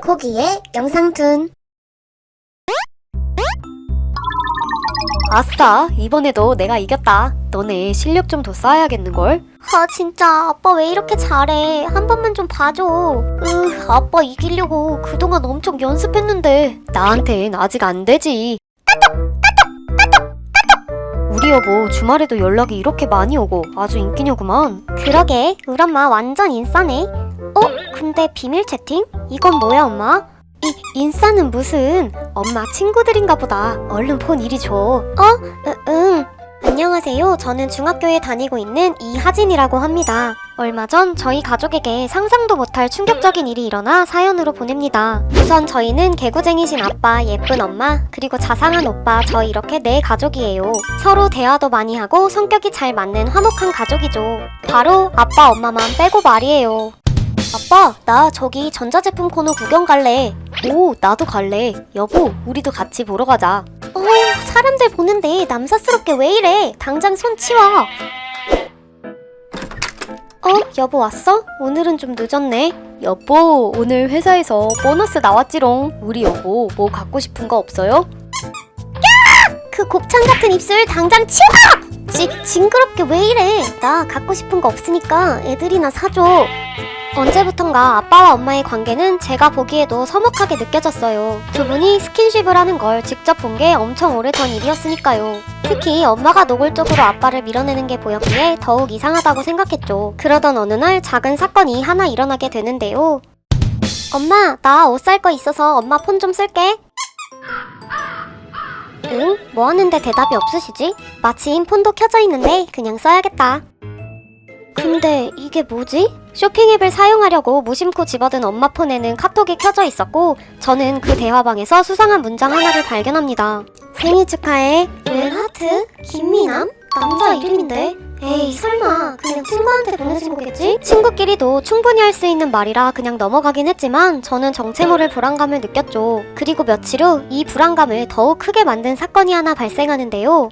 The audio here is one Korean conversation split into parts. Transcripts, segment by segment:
코기의 영상툰 아싸, 이번에도 내가 이겼다. 너네 실력 좀 더 쌓아야겠는걸? 아 진짜 아빠 왜 이렇게 잘해 한 번만 좀 봐줘 으 아빠 이기려고 그동안 엄청 연습했는데 나한텐 아직 안 되지. 우리 여보 주말에도 연락이 이렇게 많이 오고 아주 인기녀구만. 그러게 우리 엄마 완전 인싸네 어? 근데 비밀 채팅? 이건 뭐야 엄마? 이 인싸는 무슨 엄마 친구들인가 보다. 얼른 폰 이리 줘. 으, 응 안녕하세요 저는 중학교에 다니고 있는 이하진이라고 합니다 얼마 전 저희 가족에게 상상도 못할 충격적인 일이 일어나 사연으로 보냅니다 우선 저희는 개구쟁이신 아빠 예쁜 엄마 그리고 자상한 오빠 저희 이렇게 네 가족이에요 서로 대화도 많이 하고 성격이 잘 맞는 화목한 가족이죠 바로 아빠 엄마만 빼고 말이에요 아빠 나 저기 전자제품 코너 구경 갈래 오, 나도 갈래. 여보, 우리도 같이 보러 가자. 어, 사람들 보는데 남사스럽게 왜 이래? 당장 손 치워. 어, 여보 왔어? 오늘은 좀 늦었네. 여보, 오늘 회사에서 보너스 나왔지롱. 우리 여보, 뭐 갖고 싶은 거 없어요? 그 곱창 같은 입술 당장 치워! 지, 징그럽게 왜 이래? 나 갖고 싶은 거 없으니까 애들이나 사줘. 언제부턴가 아빠와 엄마의 관계는 제가 보기에도 서먹하게 느껴졌어요. 두 분이 스킨십을 하는 걸 직접 본 게 엄청 오래전 일이었으니까요. 특히 엄마가 노골적으로 아빠를 밀어내는 게 보였기에 더욱 이상하다고 생각했죠. 그러던 어느 날 작은 사건이 하나 일어나게 되는데요. 엄마, 나 옷 살 거 있어서 엄마 폰 좀 쓸게. 응? 뭐 하는데 대답이 없으시지? 마침 폰도 켜져 있는데 그냥 써야겠다. 근데 이게 뭐지? 쇼핑 앱을 사용하려고 무심코 집어든 엄마 폰에는 카톡이 켜져 있었고 저는 그 대화방에서 수상한 문장 하나를 발견합니다. 생일 축하해. 웬 하트? 김미남? 남자 이름인데? 에이 설마 그냥 친구한테 보내준 거겠지? 친구끼리도 충분히 할 수 있는 말이라 그냥 넘어가긴 했지만 저는 정체 모를 불안감을 느꼈죠. 그리고 며칠 후 이 불안감을 더욱 크게 만든 사건이 하나 발생하는데요.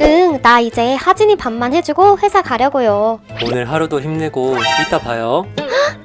응, 나 이제 하진이 밥만 해주고 회사 가려고요. 오늘 하루도 힘내고 이따 봐요.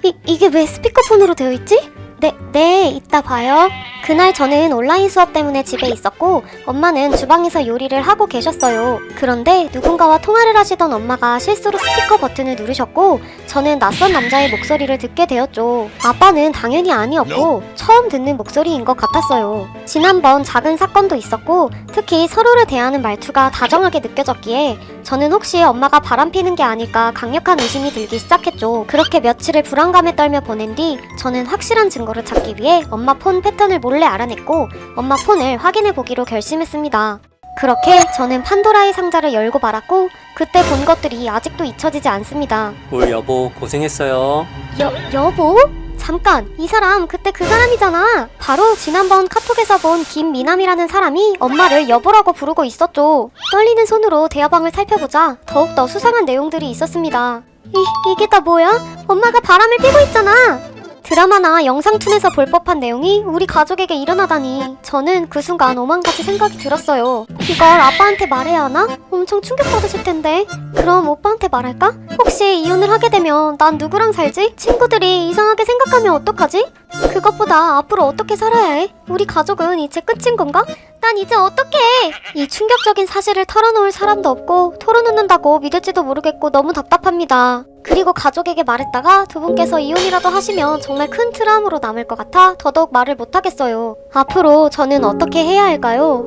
이, 이게 왜 스피커폰으로 되어 있지? 네, 네, 이따 봐요. 그날 저는 온라인 수업 때문에 집에 있었고 엄마는 주방에서 요리를 하고 계셨어요. 그런데 누군가와 통화를 하시던 엄마가 실수로 스피커 버튼을 누르셨고 저는 낯선 남자의 목소리를 듣게 되었죠. 아빠는 당연히 아니었고 처음 듣는 목소리인 것 같았어요. 지난번 작은 사건도 있었고 특히 서로를 대하는 말투가 다정하게 느껴졌기에 저는 혹시 엄마가 바람 피는 게 아닐까 강력한 의심이 들기 시작했죠. 그렇게 며칠을 불안감에 떨며 보낸 뒤 저는 확실한 증거를 찾기 위해 엄마 폰 패턴을 몰래 알아냈고 엄마 폰을 확인해 보기로 결심했습니다. 그렇게 저는 판도라의 상자를 열고 말았고 그때 본 것들이 아직도 잊혀지지 않습니다. 우리 여보 고생했어요. 여, 여보? 잠깐, 이 사람 그때 그 사람이잖아. 바로 지난번 카톡에서 본 김미남이라는 사람이 엄마를 여보라고 부르고 있었죠. 떨리는 손으로 대화방을 살펴보자 더욱더 수상한 내용들이 있었습니다. 이, 이게 다 뭐야? 엄마가 바람을 피고 있잖아. 드라마나 영상툰에서 볼 법한 내용이 우리 가족에게 일어나다니 저는 그 순간 오만 가지 생각이 들었어요. 이걸 아빠한테 말해야 하나? 엄청 충격받으실 텐데. 그럼 오빠한테 말할까? 혹시 이혼을 하게 되면 난 누구랑 살지? 친구들이 이상하게 생각하면 어떡하지? 그것보다 앞으로 어떻게 살아야 해? 우리 가족은 이제 끝인 건가? 난 이제 어떡해? 이 충격적인 사실을 털어놓을 사람도 없고 털어놓는다고 믿을지도 모르겠고 너무 답답합니다. 그리고 가족에게 말했다가 두 분께서 이혼이라도 하시면 정말 큰 트라우마로 남을 것 같아 더더욱 말을 못하겠어요. 앞으로 저는 어떻게 해야 할까요?